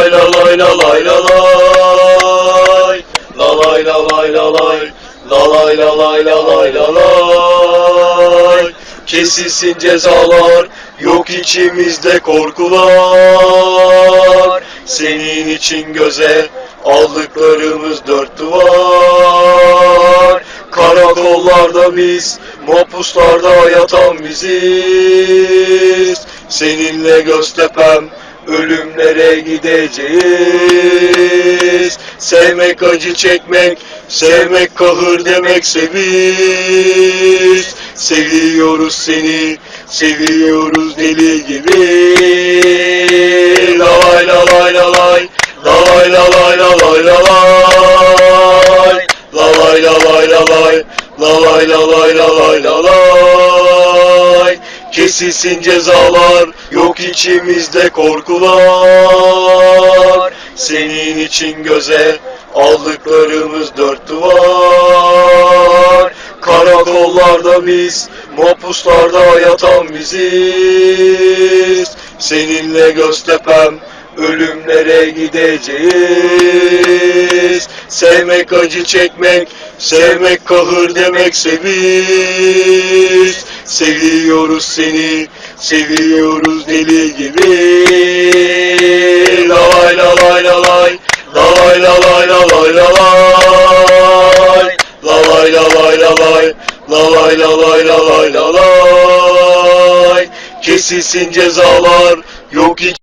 lay la lay la lay La lay la lay la lay La lay la lay la lay la lay Kesilsin cezalar Yok içimizde korkular Senin için göze Aldıklarımız dört duvar Karakollarda biz Mapuslarda yatan biziz Seninle Göztepe'm Ölümlere gideceğiz. Sevmek acı çekmek Sevmek kahır demek seviz. Seviyoruz seni Seviyoruz deli gibi. Lay la lay la lay Lay la lay la lay la lay La lay la lay la lay La lay la lay la lay la lay Kesilsin cezalar içimizde korkular. Senin için göze Aldıklarımız dört duvar. Karakollarda biz Mapuslarda yatan biziz. Seninle Göztepe'm Ölümlere gideceğiz. Sevmek acı çekmek Sevmek kahır demek seviz. Seviyoruz seni Seviyoruz deli gibi. Lay la lay la lay Lay la lay la lay la lay La lay la lay la lay La lay la lay la lay la lay Kesilsin cezalar Yok hiç